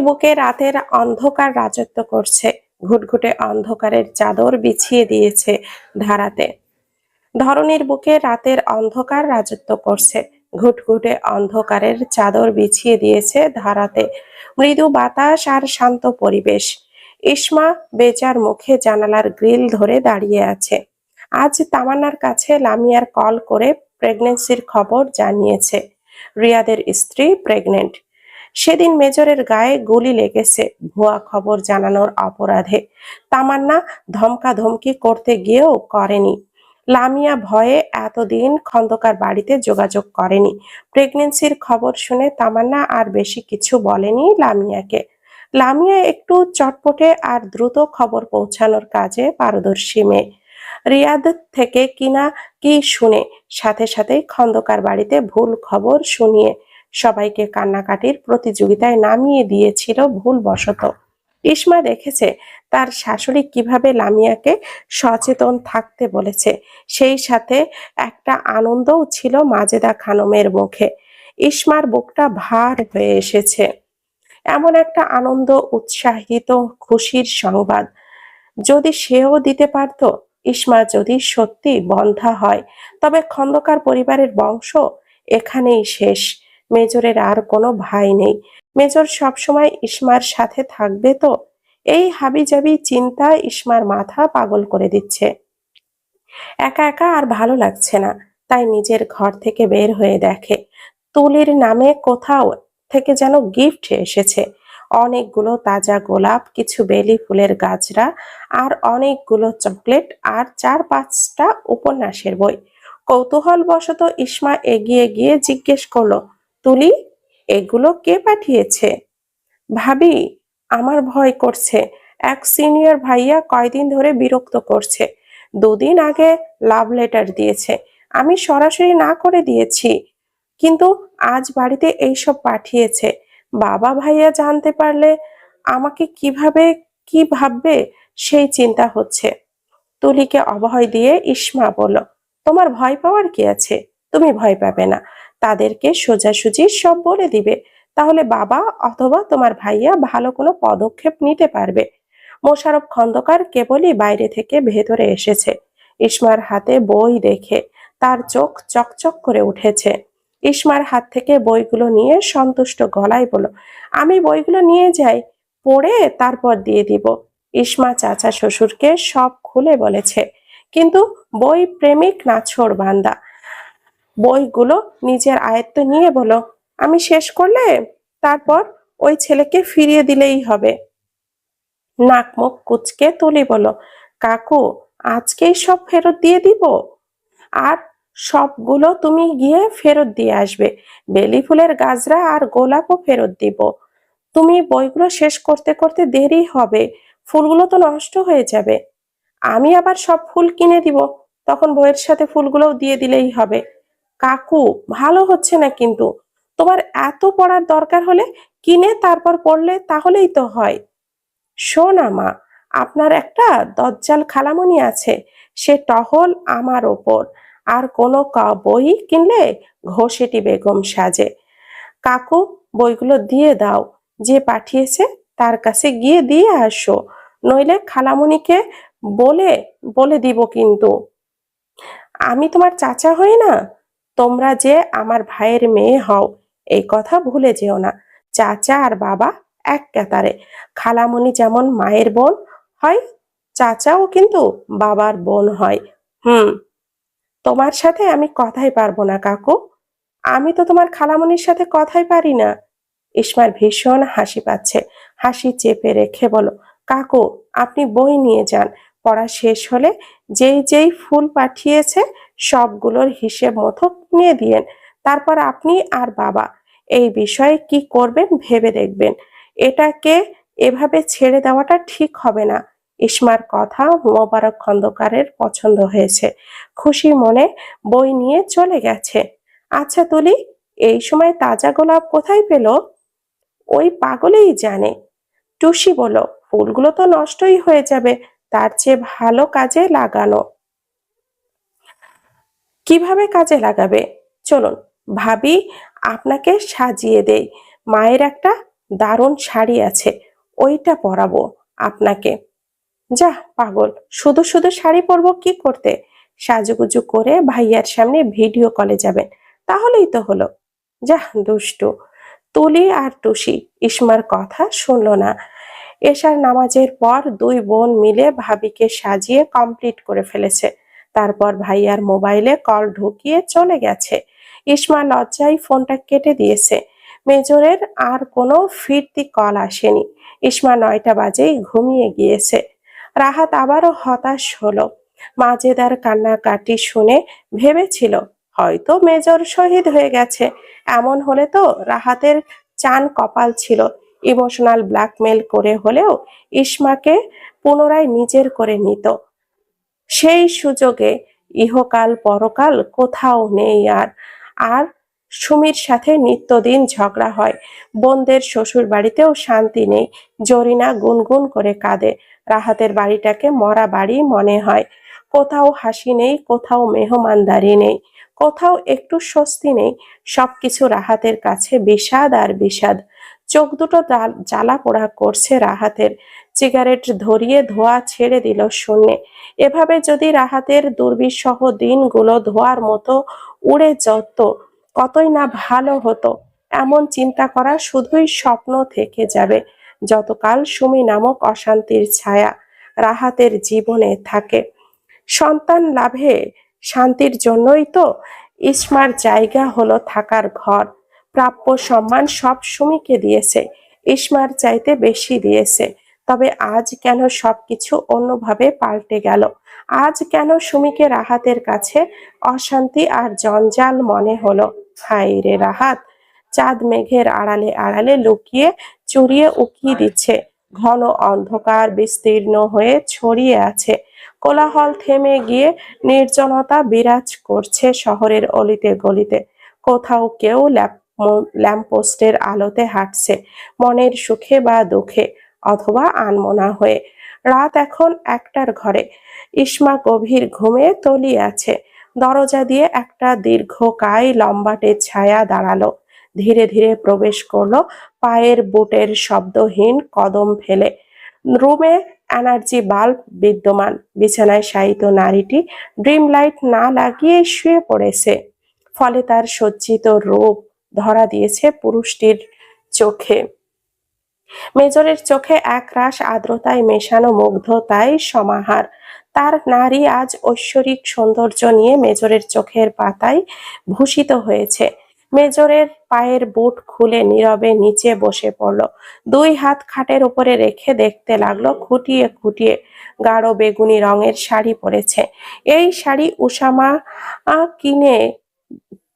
বুকে রাতের অন্ধকার রাজত্ব করছে। ঘুটঘুটে অন্ধকারের চাদর বিছিয়ে দিয়েছে ধারাতে। ধরনীর বুকে রাতের অন্ধকার রাজত্ব করছে। ঘুটঘুটে অন্ধকারের চাদর বিছিয়ে দিয়েছে ধারাতে। মৃদু বাতাস আর শান্ত পরিবেশ। ইসমা বেচার মুখে জানালার গ্রিল ধরে দাঁড়িয়ে আছে। আজ তামান্নার কাছে লামিয়ার কল করে প্রেগনেন্সির খবর জানিয়েছে। রিয়াদের স্ত্রী প্রেগনেন্ট। সেদিন মেজরের গায়ে গুলি লেগেছে, ভুয়া খবর জানানোর অপরাধে। তামান্না ধমকা ধমকি করতে গিয়েও করেনি। লামিয়া ভয়ে এতদিন খন্দকার বাড়িতে যোগাযোগ করেনি। প্রেগনেন্সির খবর শুনে তামান্না আর বেশি কিছু বলেনি লামিয়াকে। লামিয়া একটু চটপটে আর দ্রুত খবর পৌঁছানোর কাজে পারদর্শী মেয়ে। রিয়াদ থেকে কিনা কি শুনে, সাথে সাথেই খন্দকার বাড়িতে ভুল খবর শুনিয়ে সবাইকে কান্নাকাটির প্রতিযোগিতায় নামিয়ে দিয়েছিল ভুলবশত। ইসমা দেখেছে তার শাশুড়ি কীভাবে লামিয়াকে সচেতন থাকতে বলেছে, সেই সাথে একটা আনন্দও ছিল মাজেদা খানমের মুখে। ইসমার বুকটা ভার হয়ে এসেছে। এমন একটা আনন্দ, উৎসাহিত, খুশির সংবাদ। যদি সেও দিতে পারত ইসমা যদি সত্যি বন্ধা হয়, তবে খন্দকার পরিবারের বংশ এখানেই শেষ। মেজরের আর কোনো ভাই নেই। মেজর সবসময় ইসমার সাথে থাকবে তো? এই হাবিজাবি চিন্তা ইসমার মাথা পাগল করে দিচ্ছে। একা একা আর ভালো লাগছে না, তাই নিজের ঘর থেকে বের হয়ে দেখে। তুলির নামে কোথাও থেকে যেন গিফট এসেছে। অনেকগুলো তাজা গোলাপ, কিছু বেলি ফুলের গাছরা আর অনেকগুলো চকলেট আর চার পাঁচটা উপন্যাসের বই। কৌতূহল বশত ইসমা এগিয়ে গিয়ে জিজ্ঞেস করল তুলি, এগুলো কে পাঠিয়েছে? ভাবি, আমার ভয় করছে। এক সিনিয়র ভাইয়া কয়দিন ধরে বিরক্ত করছে। দুদিন আগে লাভ লেটার দিয়েছে। আমি সরাসরি না করে দিয়েছি। কিন্তু আজ বাড়িতে এইসব পাঠিয়েছে। বাবা ভাইয়া জানতে পারলে আমাকে কীভাবে, কি ভাববে সেই চিন্তা হচ্ছে। তুলিকে অভয় দিয়ে ইসমা বলল, তোমার ভয় পাওয়ার কি আছে? তুমি ভয় পাবে না। তাদেরকে সোজাসুজি সব বলে দিবে। তাহলে বাবা অথবা তোমার ভাইয়া ভালো কোনো পদক্ষেপ নিতে পারবে। মোশারফ খন্দকার কেবলই বাইরে থেকে ভেতরে এসেছে। ইসমার হাতে বই দেখে তার চোখ চকচক করে উঠেছে। ইসমার হাত থেকে বইগুলো নিয়ে সন্তুষ্ট গলায় বলল, আমি বইগুলো নিয়ে যাই, পড়ে তারপর দিয়ে দিব। ইসমা চাচা শ্বশুরকে সব খুলে বলেছে, কিন্তু বই প্রেমিক নাছোড় বান্দা বইগুলো নিজের আয়ত্ত নিয়ে বলো। আমি শেষ করলে তারপর ওই ছেলেকে ফিরিয়ে দিলেই হবে। নাক মুখ কুচকে তুলি বলো, কাকু, আজকেই সব ফেরত দিয়ে দিব? আর সবগুলো তুমি গিয়ে ফেরত দিয়ে আসবে। বেলি ফুলের গাজরা আর গোলাপও ফেরত দিব। তুমি বইগুলো শেষ করতে করতে দেরি হবে। ফুলগুলো তো নষ্ট হয়ে যাবে। আমি আবার সব ফুল কিনে দিব। তখন বইয়ের সাথে ফুলগুলোও দিয়ে দিলেই হবে। কাকু, ভালো হচ্ছে না কিন্তু। তোমার এত পড়ার দরকার হলে কিনে তারপর পড়লে তাহলেই তো হয়। শোনা মা, আপনার একটা দজ্জাল খালামনি আছে, সে টহল আমার ওপর। আর কোনো বই কিনলে ঘষেটি বেগম সাজে। কাকু, বইগুলো দিয়ে দাও, যে পাঠিয়েছে তার কাছে গিয়ে দিয়ে আসো, নইলে খালামণিকে বলে বলে দিব কিন্তু। আমি তোমার চাচা হই না? তোমরা যে আমার ভাইয়ের মেয়ে হও, এই কথা ভুলে যেও না। চাচা আর বাবা এক কাতারে খালামণি যেমন মায়ের বোন হয়, চাচাও কিন্তু বাবার বোন হয়। হুম, তোমার সাথে আমি কথাই পারব না, কাকু। আমি তো তোমার খালামণির সাথে কথাই পারি না। ইসমার ভীষণ হাসি পাচ্ছে। হাসি চেপে রেখে বলো কাকু, আপনি বই নিয়ে যান। পড়া শেষ হলে যেই যেই ফুল পাঠিয়েছে সবগুলোর হিসেব মতো নিয়ে দিয়েন। তারপর আপনি আর বাবা, এই বিষয়ে কি করবেন ভেবে দেখবেন। এটাকে এভাবে ছেড়ে দেওয়াটা ঠিক হবে না। ইসমার কথা মোবারক খন্দকারের পছন্দ হয়েছে। খুশি মনে বই নিয়ে চলে গেছে। আচ্ছা তুলি, এই সময় তাজা গোলাপ কোথায় পেল? ওই পাগলেই জানে। টুসি বলো ফুলগুলো তো নষ্টই হয়ে যাবে, তার চেয়ে ভালো কাজে লাগানো। কীভাবে কাজে লাগাবে? চলুন, ভাবি আপনাকে সাজিয়ে দেই। মায়ের একটা দারুণ শাড়ি আছে, ওইটা পরাবো আপনাকে। যা, পাগল, শুধু শুধু শাড়ি পরবো কি করতে? সাজুগুজু করে ভাইয়ার সামনে ভিডিও কলে যাবেন, তাহলেই তো হলো। যা, দুষ্টু। তুলি আর টুসি, ইসমার কথা শুনলো না। এশার নামাজের পর দুই বোন মিলে ভাবিকে সাজিয়ে কমপ্লিট করে ফেলেছে। তারপর ভাইয়ার মোবাইলে কল ঢুকিয়ে চলে গেছে। ইসমা লজ্জায় ফোনটা কেটে দিয়েছে। মেজরের আর কোনো ফিরতি কল আসেনি। ইসমা নয়টা বাজেই ঘুমিয়ে গিয়েছে। রাহাত আবারও হতাশ হলো। মাজেদার কান্নাকাটি শুনে ভেবেছিল, হয়তো মেজর শহীদ হয়ে গেছে। এমন হলে তো রাহাতের চান কপাল ছিল। ইমোশনাল ব্ল্যাকমেল করে হলেও ইসমাকে পুনরায় নিজের করে নিত। সেই সুযোগে ইহকাল পরকাল কোথাও নেই আর। আর সুমির সাথে নিত্যদিন ঝগড়া হয়। বোনদের শ্বশুর বাড়িতেও শান্তি নেই। জরিনা গুনগুন করে কাঁদে। রাহাতের বাড়িটাকে মরা বাড়ি মনে হয়। কোথাও হাসি নেই, কোথাও মেহমানদারি নেই, কোথাও একটু স্বস্তি নেই। সবকিছু রাহাতের কাছে বিষাদ আর বিষাদ। চোখ দুটো জ্বালা পোড়া করছে রাহাতের। সিগারেট ধরিয়ে ধোয়া ছেড়ে দিল শূন্যে এভাবে যদি রাহাতের দুর্বিষহ দিনগুলো ধোয়ার মতো উড়ে যেত, কতই না ভালো হতো। এমন চিন্তা করা শুধুই স্বপ্ন থেকে যাবে, যতকাল সুমি নামক অশান্তির ছায়া রাহাতের জীবনে থাকে। সন্তান লাভে শান্তির জন্যই তো ইসমার জায়গা হলো থাকার ঘর। প্রাপ্য সম্মান সব সুমিকে দিয়েছে, ইসমার চাইতে বেশি দিয়েছে। তবে আজ কেন সবকিছু অন্যভাবে পাল্টে গেল? আজ কেন সুমিকে রাহাতের কাছে অশান্তি আর জঞ্জাল মনে হলো? হাই রে রাহাত! চাঁদ মেঘের আড়ালে আড়ালে লুকিয়ে চুরিয়ে উকিয়ে দিচ্ছে। ঘন অন্ধকার বিস্তীর্ণ হয়ে ছড়িয়ে আছে। কোলাহল থেমে গিয়ে নির্জনতা বিরাজ করছে শহরের অলিতে গলিতে। কোথাও কেউ ল্যাম্পপোস্টের আলোতে হাঁটছে। মনের সুখে বা দুঃখে অথবা আনমনা হয়ে। রাত এখন একটার ঘরে। ইসমা গভীর ঘুমে তলিয়ে আছে দরজা দিয়ে একটা দীর্ঘকায় লম্বাটে ছায়া দাঁড়াল। ধীরে ধীরে প্রবেশ করল পায়ের বুটের শব্দহীন কদম ফেলে। রুমে এনার্জি বাল্ব বিদ্যমান। বিছানায় শায়িত নারীটি ড্রিম লাইট না লাগিয়ে শুয়ে পড়েছে। ফলে তার সজ্জিত রূপ ধরা দিয়েছে পুরুষটির চোখে। মেজরের চোখে এক একরাশ আর্দ্রতায় মেশানো মুগ্ধতায় সমাহার। তার নারী আজ ঐশ্বরিক সৌন্দর্য নিয়ে মেজরের চোখের পাতায় ভূষিত হয়েছে। মেজরের পায়ের বুট খুলে নীরবে নিচে বসে পড়ল। দুই হাত খাটের উপরে রেখে দেখতে লাগল খুঁটিয়ে খুঁটিয়ে গাঢ় বেগুনি রঙের শাড়ি পরেছে। এই শাড়ি উষামা কিনে,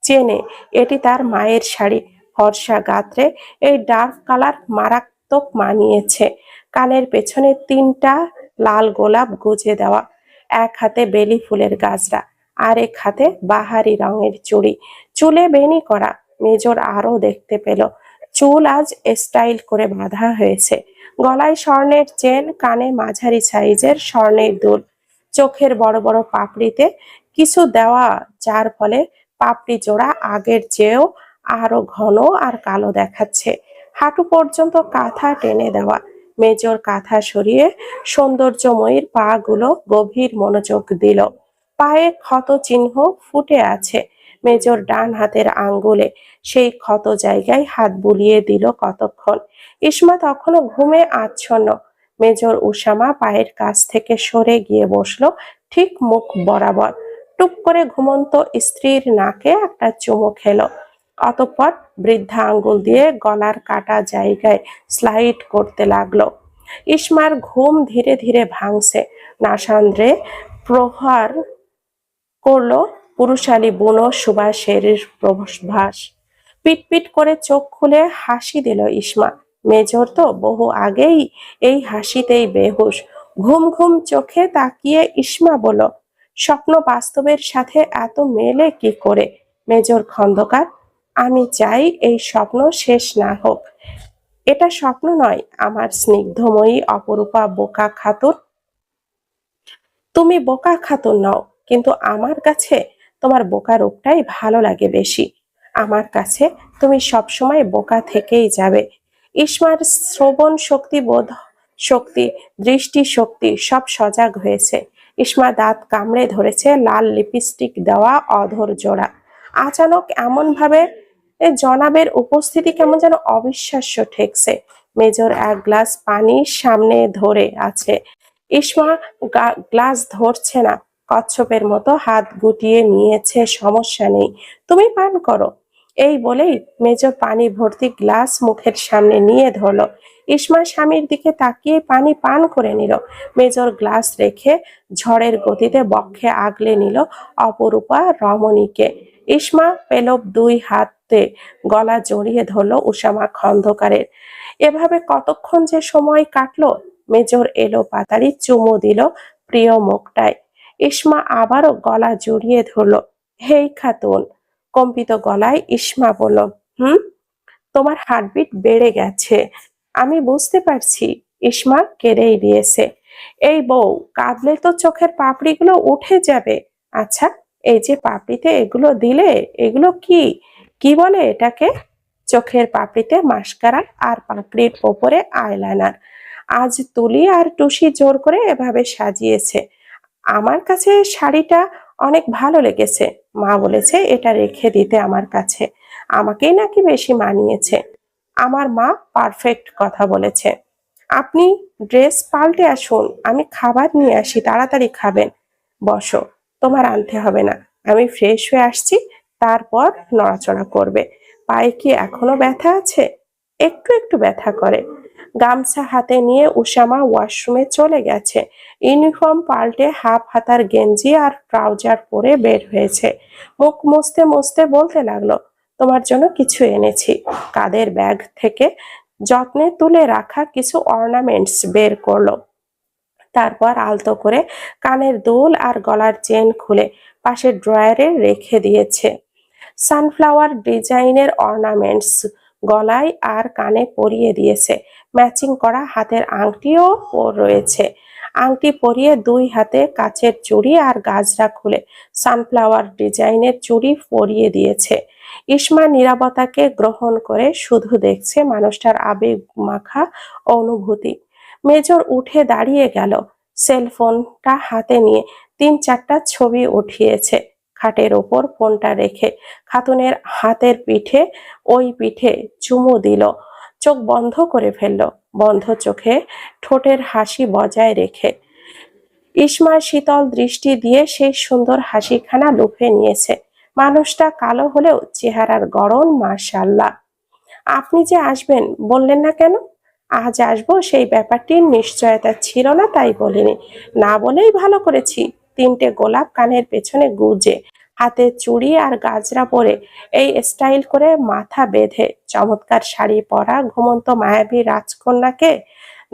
চেনে। এটি তার মায়ের শাড়ি। ফর্সা গাত্রে এই ডার্ক কালার মারাত্মক মানিয়েছে। কানের পেছনে তিনটা লাল গোলাপ গুজে দেওয়া, এক হাতে বেলি ফুলের গাছরা আর এক হাতে বাহারি রঙের চুড়ি, চুলে বেনি করা। মেজর আরও দেখতে পেল, চুল আজ স্টাইল করে বাঁধা হয়েছে। গলায় স্বর্ণের চেন, কানে মাঝারি সাইজের স্বর্ণের দুল। চোখের বড় বড় পাপড়িতে কিছু দেওয়া, যার ফলে পাপড়ি জোড়া আগের চেয়েও আরও ঘন আর কালো দেখাচ্ছে। হাঁটু পর্যন্ত কাঁথা টেনে দেওয়া। মেজর কাঁথা সরিয়ে সৌন্দর্যময়ীর পা গুলো গভীর মনোযোগ দিল। পায়ে ক্ষত চিহ্ন ফুটে আছে। মেজর ডান হাতের আঙ্গুলে সেই ক্ষত জায়গায় হাত বুলিয়ে দিল কতক্ষণ। ইসমা তখনও ঘুমে আচ্ছন্ন। মেজর উষামা পায়ের কাছ থেকে সরে গিয়ে বসল ঠিক মুখ বরাবর। টুক করে ঘুমন্ত স্ত্রীর নাকে একটা চুমু খেলো। অতঃপর বৃদ্ধা আঙ্গুল দিয়ে গলার কাটা জায়গায় স্লাইড করতে লাগল। ইসমার ঘুম ধীরে ধীরে ভাঙছে। নাসান্দ্রে প্রহার করল পুরুষালী বুনো সুবাসের প্রভাস। পিটপিট করে চোখ খুলে হাসি দিল ইসমা। মেজর তো বহু আগেই এই হাসিতেই বেহুশ। ঘুম ঘুম চোখে তাকিয়ে ইসমা বলল, স্বপ্ন বাস্তবের সাথে এত মেলে কি করে? মেজর খন্দকার আমি চাই এই স্বপ্ন শেষ না হোক। এটা স্বপ্ন নয়, আমার স্নিগ্ধময়ী অপরূপা বোকা খাতুন। তুমি বোকা খাতুন নও, কিন্তু আমার কাছে তোমার বোকা রূপটাই ভালো লাগে বেশি। আমার কাছে তুমি সবসময় বোকা থেকেই যাবে। ইসমার শ্রবণ শক্তি বোধ শক্তি, দৃষ্টি শক্তি সব সজাগ হয়েছে। ইসমা দাঁত কামড়ে ধরেছে, লাল লিপস্টিক দেওয়া অধর জোড়া আচানক এমন ভাবে এ জনাবের উপস্থিতি কেমন যেন অবিশ্বাস্য ঠেকছে। মেজর এক গ্লাস পানি সামনে ধরে আছে। ইসমা গ্লাস ধরছে না। কচ্ছপের মতো হাত গুটিয়ে নিয়েছে, সমস্যা নেই। তুমি পান করো। এই বলেই মেজর পানি ভর্তি গ্লাস মুখের সামনে নিয়ে ধরলো। ইসমা স্বামীর দিকে তাকিয়ে পানি পান করে নিল। মেজর গ্লাস রেখে ঝড়ের গতিতে বক্ষে আগলে নিল অপরূপা রমণীকে। ইসমা পেলব দুই হাতে গলা জড়িয়ে ধরলো উষামা খন্দকারের এভাবে কতক্ষণ যে সময় কাটলো, মেজর এলো পাতারি চুমু দিল প্রিয় মুখটায়। ইসমা আবারও গলা জড়িয়ে ধরলো, হেই খাতুন। কম্পিত গলায় ইসমা বলল, হুম? তোমার হার্টবিট বেড়ে গেছে। আমি বুঝতে পারছি, ইসমা কেড়েই দিয়েছে এই বউ, কাঁদলে তো চোখের পাপড়িগুলো উঠে যাবে। আচ্ছা এই যে পাপড়িতে এগুলো দিলে, এগুলো কি? কি বলে এটাকে? চোখের পাপড়িতে মাস্কারা আর পাপড়ির ওপরে আইলাইনার। আজ তুলি আর টুসি জোর করে এভাবে সাজিয়েছে। আমার কাছে শাড়িটা অনেক ভালো লেগেছে। মা বলেছে, এটা রেখে দিতে আমার কাছে। আমাকেই নাকি বেশি মানিয়েছে। আমার মা পারফেক্ট কথা বলেছে। আপনি ড্রেস পাল্টে আসুন, আমি খাবার নিয়ে আসি, তাড়াতাড়ি খাবেন। বসো, তোমার আনতে হবে না। আমি ফ্রেশ হয়ে আসছি তারপর নড়াচড়া করবে। পায়ে কি এখনও ব্যথা আছে? একটু একটু ব্যথা করে। গামছা হাতে নিয়ে উষামা ওয়াশরুমে চলে গেছে। ইউনিফর্ম পাল্টে হাফ হাতার গেঞ্জি আর ট্রাউজার পরে বের হয়েছে। মুখ মুছতে মুছতে বলতে লাগল, তোমার জন্য কিছু এনেছি। কাদের ব্যাগ থেকে যত্নে তুলে রাখা কিছু অর্নামেন্টস বের করল। তারপর আলতো করে কানের দুল আর গলার চেন খুলে পাশের ড্রয়ারে রেখে দিয়েছে। সানফ্লাওয়ার ডিজাইনের অর্নামেন্টস গলায় আর কানে পরিয়ে দিয়েছে। ম্যাচিং করা হাতের আংটিও রয়েছে। আংটি পরিয়ে দুই হাতে কাচের চুড়ি আর গাজরা খুলে সানফ্লাওয়ার ডিজাইনের চুড়ি পরিয়ে দিয়েছে। ইসমা নিরাপত্তাকে গ্রহণ করে শুধু দেখছে মানুষটার আবেগ মাখা অনুভূতি। মেজর উঠে দাঁড়িয়ে গেল। সেলফোনটা হাতে নিয়ে তিন চারটা ছবি উঠিয়েছে। খাটের ওপর ফোনটা রেখে খাতুনের হাতের পিঠে ওই পিঠে চুমু দিল। চোখ বন্ধ করে ফেলল। বন্ধ চোখে ঠোঁটের হাসি বজায় রেখে ইসমার শীতল দৃষ্টি দিয়ে সেই সুন্দর হাসিখানা লুফে নিয়েছে। মানুষটা কালো হলেও চেহারার গরম মাশাল্লাহ আপনি যে আসবেন, বললেন না কেন? আজ আসব, সেই ব্যাপারটির নিশ্চয়তা ছিল না, তাই বলিনি। না বলেই ভালো করেছি। তিনটে গোলাপ কানের পেছনে গুজে, হাতে চুড়ি আর গাজরা পরে এই স্টাইল করে মাথা বেঁধে, চমৎকার শাড়ি পরা ঘুমন্ত মায়াবী রাজকন্যাকে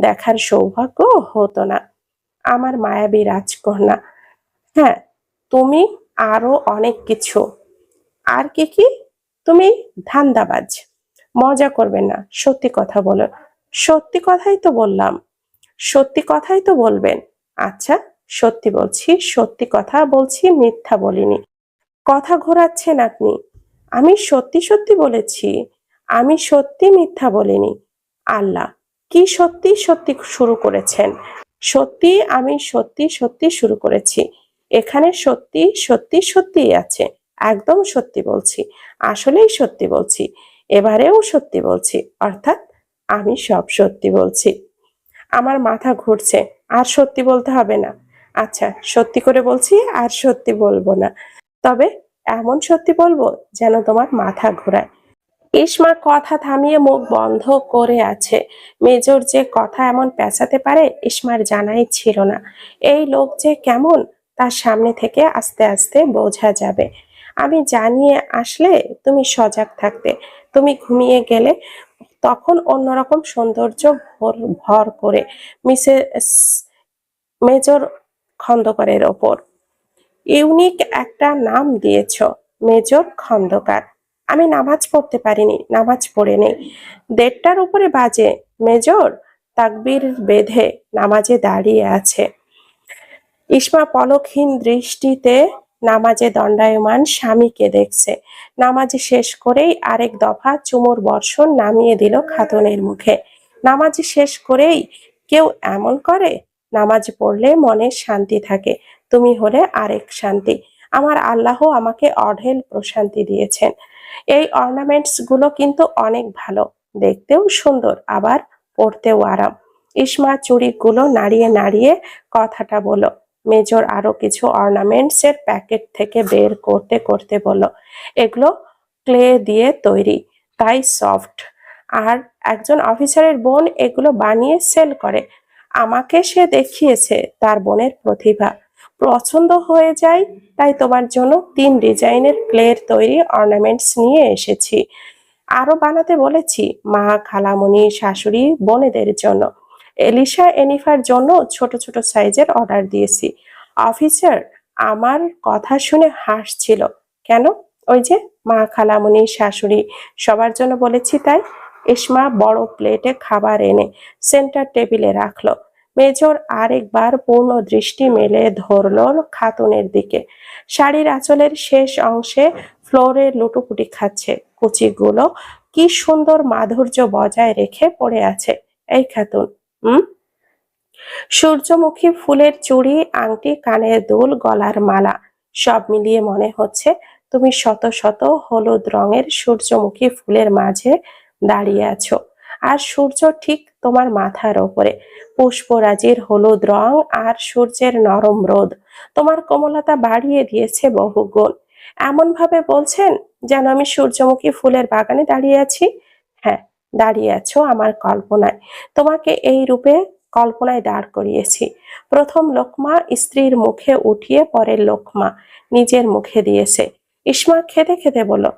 দেখার সৌভাগ্য হতো না। আমার মায়াবী রাজকন্যা হ্যাঁ তুমি আরও অনেক কিছু। আর কি কি? তুমি ধান্দাবাজ। মজা করবেন না, সত্যি কথা বলো। সত্যি কথাই তো বললাম। সত্যি কথাই তো বলবেন। আচ্ছা সত্যি বলছি, সত্যি কথা বলছি, মিথ্যা বলিনি। কথা ঘোরাচ্ছেন আপনি। আমি সত্যি সত্যি বলেছি, আমি সত্যি মিথ্যা বলিনি। আল্লাহ, কি সত্যি সত্যি শুরু করেছেন? সত্যি আমি সত্যি সত্যি শুরু করেছি। এখানে সত্যি সত্যি সত্যি আছে। একদম সত্যি বলছি। আসলেই সত্যি বলছি। এবারেও সত্যি বলছি। অর্থাৎ আমি সব সত্যি বলছি। আমার মাথা ঘুরছে। আর সত্যি বলতে হবে না। আচ্ছা সত্যি করে বলছি আর সত্যি বলব না। তবে এমন সত্যি বলব যেন তোমার মাথা ঘোরায়। ইসমা কথা থামিয়ে মুখ বন্ধ করে আছে। মেজর যে কথা এমন পেঁচাতে পারে ইসমার জানাই ছিল না। এই লোক যে কেমন, তার সামনে থেকে আস্তে আস্তে বোঝা যাবে। আমি জানিয়ে আসলে তুমি সজাগ থাকতে। তুমি ঘুমিয়ে গেলে তখন অন্যরকম সৌন্দর্য ভর ভর করে। মিসেস মেজর খন্দকারের ওপর। ইউনিক একটা নাম দিয়েছ, মেজর খন্দকার। আমি নামাজ পড়তে পারিনি, নামাজ পড়ে নেই। দেড়টার উপরে বাজে, মেজর তাকবির বেঁধে নামাজে দাঁড়িয়ে আছে। ইসমা পলকহীন দৃষ্টিতে নামাজে দণ্ডায়মান স্বামীকে দেখছে। নামাজ শেষ করেই আরেক দফা চুমুর বর্ষণ নামিয়ে দিল খাতুনের মুখে। নামাজ শেষ করেই কেউ এমন করে? নামাজ পড়লে মনে শান্তি থাকে। তুমি হলে আরেক শান্তি। আমার আল্লাহ আমাকে অঢেল প্রশান্তি দিয়েছেন। এই অর্নামেন্টসগুলো কিন্তু অনেক ভালো। দেখতেও সুন্দর, আবার পড়তেও আরাম। ইসমা চুড়িগুলো নাড়িয়ে নাড়িয়ে কথাটা বলো মেজর আরও কিছু অর্নামেন্টস এর প্যাকেট থেকে বের করতে করতে বলল, এগুলো ক্লে দিয়ে তৈরি। তাই সফট। আর একজন অফিসারের বোন এগুলো বানিয়ে সেল করে। আমাকে সে দেখিয়েছে তার বোনের প্রতিভা। পছন্দ হয়ে যায়, তাই তোমার জন্য তিন ডিজাইনের ক্লের তৈরি অর্নামেন্টস নিয়ে এসেছি। আরও বানাতে বলেছি মা, খালামণি, শাশুড়ি, বোনেদের জন্য। এলিশা, এনিফার জন্য ছোট ছোট সাইজের অর্ডার দিয়েছি। অফিসার, আমার কথা শুনে হাসছিল। কেন? ওই যে মা, খালামণি, শাশুড়ি, সবার জন্য বলেছি তাই। ইসমা বড় প্লেটে খাবার এনে সেন্টার টেবিলে রাখল। মেজর আরেকবার পূর্ণ দৃষ্টি মেলে ধরল খাতুনের দিকে। শাড়ির আঁচলের শেষ অংশে ফ্লোরে লুটুপুটি খাচ্ছে। কুচিগুলো কি সুন্দর মাধুর্য বজায় রেখে পড়ে আছে। এই খাতুন হুম সূর্যমুখী ফুলের চুড়ি, আংটি, কানের দুল, গলার মালা, সব মিলিয়ে মনে হচ্ছে তুমি শত শত হলুদ রঙের সূর্যমুখী ফুলের মাঝে দাঁড়িয়ে আছো। আর সূর্য ঠিক তোমার মাথার ওপরে। পুষ্পরাজির হলুদ রং আর সূর্যের নরম রোদ। তোমার কোমলতা বাড়িয়ে দিয়েছে বহুগুণ। এমন ভাবে বলছেন যেন আমি সূর্যমুখী ফুলের বাগানে দাঁড়িয়ে আছি। হ্যাঁ দাঁড়িয়ে আছো আমার কল্পনায়। তোমাকে এই রূপে কল্পনায় দাঁড় করিয়েছি। প্রথম লোকমা স্ত্রীর মুখে উঠিয়ে পরের লোকমা নিজের মুখে দিয়েছে। ইসমা খেতে খেতে বলো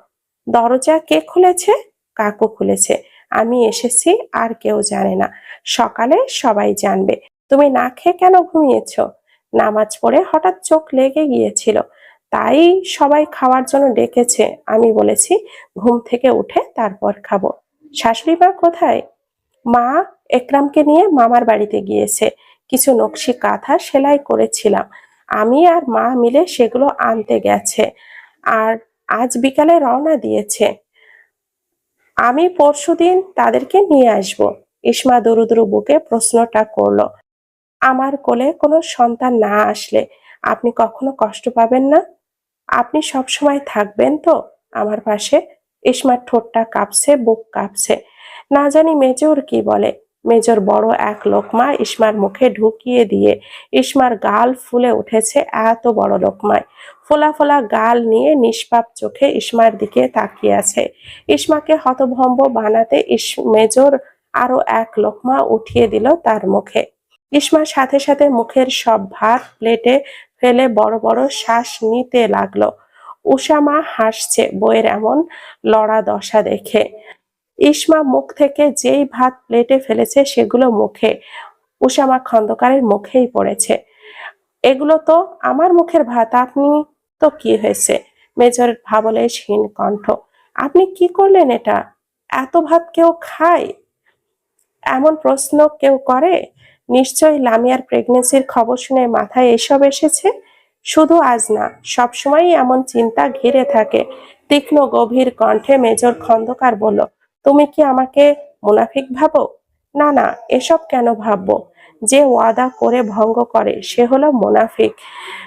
দরজা কে খুলেছে? কাকু খুলেছে। আমি এসেছি, আর কেউ জানে না। সকালে সবাই জানবে। তুমি না খেয়ে কেন ঘুমিয়েছ? নামাজ পড়ে হঠাৎ চোখ লেগে গিয়েছিল। তাই সবাই খাওয়ার জন্য ডেকেছে। আমি বলেছি, ঘুম থেকে উঠে তারপর খাব। শাশুড়ি মা কোথায়? মা একরামকে নিয়ে মামার বাড়িতে গিয়েছে। কিছু নকশি কাঁথা সেলাই করেছিলাম। আমি আর মা মিলে সেগুলো আনতে গেছে। আর আজ বিকালে রওনা দিয়েছে। আমি পরশুদিন তাদেরকে নিয়ে আসব। ইসমা দুরু দুরু বুকে প্রশ্নটা করল। আমার কোলে কোনো সন্তান না আসলে আপনি কখনো কষ্ট পাবেন না? আপনি সব সময় থাকবেন তো? আমার পাশে ইসমার ঠোঁটটা কাঁপছে, বুক কাঁপছে। না জানি মেজর কি বলে। মেজর বড় এক লোকমা ইসমার মুখে ঢুকিয়ে দিয়ে ইসমার গাল ফুলে উঠেছে এত বড় লোকমায়। ফোলা ফোলা গাল নিয়ে নিষ্পাপ চোখে ইসমার দিকে তাকিয়ে আছে। ইসমাকে হতভম্ব বানাতে ইস মেজর আরও এক লোকমা উঠিয়ে দিল তার মুখে। ইসমার সাথে সাথে মুখের সব ভাত প্লেটে ফেলে বড় বড় শ্বাস নিতে লাগল। উষামা হাসছে বইয়ের এমন লড়া দশা দেখে। ইসমা মুখ থেকে যেই ভাত প্লেটে ফেলেছে, সেগুলো মুখে। উষামা খন্দকারের মুখেই পড়েছে। এগুলো তো আমার মুখের ভাত, আপনি তো কি হয়েছে? মেজর ভাবলে হীন কণ্ঠ। আপনি কি করলেন এটা? এত ভাত কেউ খায়? এমন প্রশ্ন কেউ করে? নিশ্চয়ই লামিয়ার প্রেগনেন্সির খবর শুনে মাথায় এসব এসেছে? শুধু আজ না, সবসময়ই এমন চিন্তা ঘিরে থাকে। তীক্ষ্ণ গভীর কণ্ঠে মেজর খন্দকার বলল তুমি কি আমাকে মুনাফিক ভাবো? না না, এসব কেন ভাববো? যে ওয়াদা করে ভঙ্গ করে, সে হলো মুনাফিক।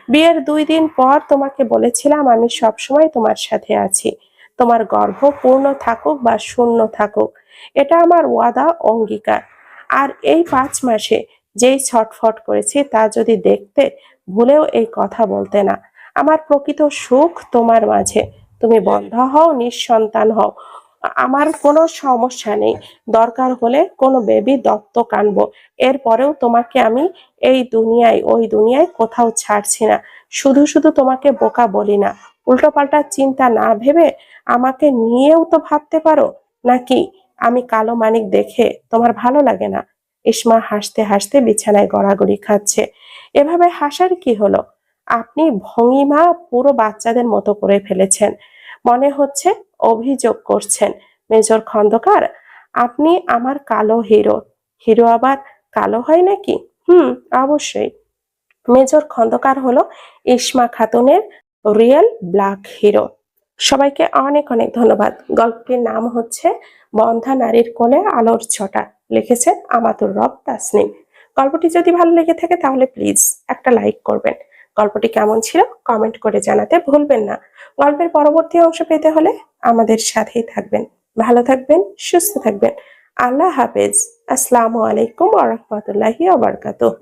বিয়ের দুই দিন পর তোমাকে বলেছিলাম আমি সবসময় তোমার সাথে আছি। তোমার গর্ভ পূর্ণ থাকুক বা শূন্য থাকুক, এটা আমার ওয়াদা, অঙ্গীকার। আর এই পাঁচ মাসে যেই ছটফট করেছি তা যদি দেখতে, ভুলেও এই কথা বলতে না। আমার প্রকৃত সুখ তোমার মাঝে। তুমি বন্ধ হও, নিঃসন্তান হও। আমার কোনো সমস্যা নেই। দরকার হলে কোনো বেবি দত্তক আনব। এরপরেও তোমাকে আমি এই দুনিয়ায়, ওই দুনিয়ায় কোথাও ছাড়ছি না। শুধু শুধু তোমাকে বোকা বলি না। উল্টোপাল্টা চিন্তা না ভেবে আমাকে নিয়েও তো ভাবতে পারো? নাকি আমি কালো মানিক দেখে তোমার ভালো লাগে না? ইসমা হাসতে হাসতে বিছানায় গড়াগড়ি খাচ্ছে। এভাবে হাসার কি হলো? আপনি ভঙ্গিমা পুরো বাচ্চাদের মতো করে ফেলেছেন। মনে হচ্ছে অভিযোগ করছেন। মেজর খন্দকার, আপনি আমার কালো হিরো। হিরো আবার কালো হয় নাকি? হুম, অবশ্যই। মেজর খন্দকার হলো ইসমা খাতুনের রিয়েল ব্ল্যাক হিরো। সবাইকে অনেক অনেক ধন্যবাদ। গল্পটির নাম হচ্ছে বন্ধা নারীর কোলে আলোর ছটা। লিখেছে আমাতুর রব তাসনিম। গল্পটি যদি ভালো লেগে থাকে তাহলে প্লিজ একটা লাইক করবেন। গল্পটি কেমন ছিল কমেন্ট করে জানাতে ভুলবেন না। গল্পের পরবর্তী অংশ পেতে হলে আমাদের সাথেই থাকবেন। ভালো থাকবেন, সুস্থ থাকবেন। আল্লাহ হাফেজ। আসসালামু আলাইকুম আ রহমতুল্লাহি আবরকাতুহ